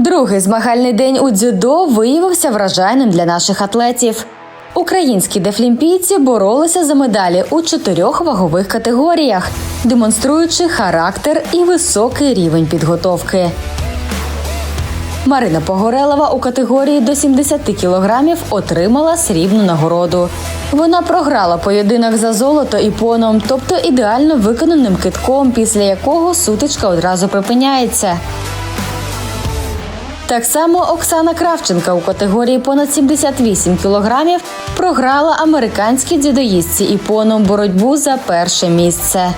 Другий змагальний день у дзюдо виявився вражайним для наших атлетів. Українські дефлімпійці боролися за медалі у чотирьох вагових категоріях, демонструючи характер і високий рівень підготовки. Марина Погорелова у категорії до 70 кілограмів отримала срібну нагороду. Вона програла поєдинок за золото іпоном, тобто ідеально виконаним китком, після якого сутичка одразу припиняється. Так само Оксана Кравченка у категорії понад 78 кілограмів програла американській дзюдоїстці іпоном боротьбу за перше місце.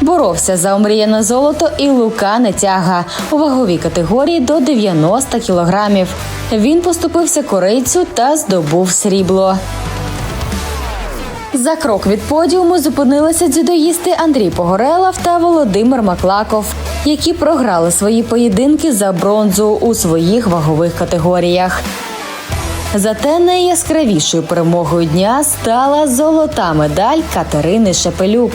Боровся за омріяне золото і Лука Нетяга у ваговій категорії до 90 кілограмів. Він поступився корейцю та здобув срібло. За крок від подіуму зупинилися дзюдоїсти Андрій Погорелов та Володимир Маклаков, які програли свої поєдинки за бронзу у своїх вагових категоріях. Зате найяскравішою перемогою дня стала золота медаль Катерини Шепелюк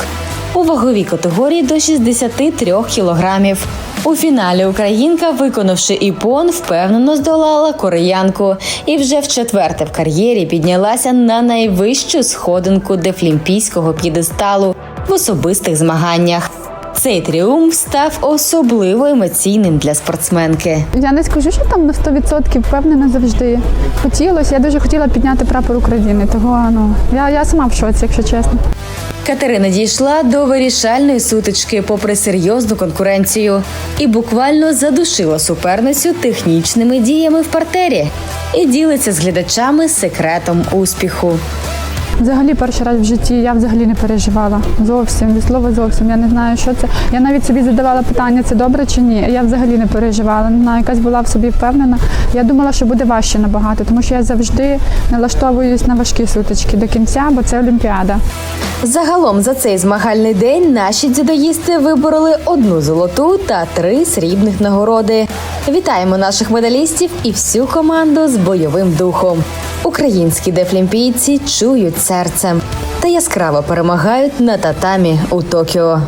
у ваговій категорії до 63 кілограмів. У фіналі українка, виконавши іпон, впевнено здолала кореянку і вже в четверте в кар'єрі піднялася на найвищу сходинку дефлімпійського п'єдесталу в особистих змаганнях. Цей тріумф став особливо емоційним для спортсменки. Я не скажу, що там на 100% впевнена завжди. Хотілося, я дуже хотіла підняти прапор України. Того ну я, я сама в шоці, якщо чесно. Катерина дійшла до вирішальної сутички попри серйозну конкуренцію і буквально задушила суперницю технічними діями в партері і ділиться з глядачами секретом успіху. Взагалі, перший раз в житті я взагалі не переживала. Зовсім від слова зовсім. Я не знаю, що це. Я навіть собі задавала питання, це добре чи ні. Я взагалі не переживала. Не знаю, якась була в собі впевнена. Я думала, що буде важче набагато, тому що я завжди налаштовуюсь на важкі сутички до кінця, бо це Олімпіада. Загалом за цей змагальний день наші дзюдоїсти вибороли одну золоту та три срібних нагороди. Вітаємо наших медалістів і всю команду з бойовим духом. Українські дефлімпійці чують серцем та яскраво перемагають на татамі у Токіо.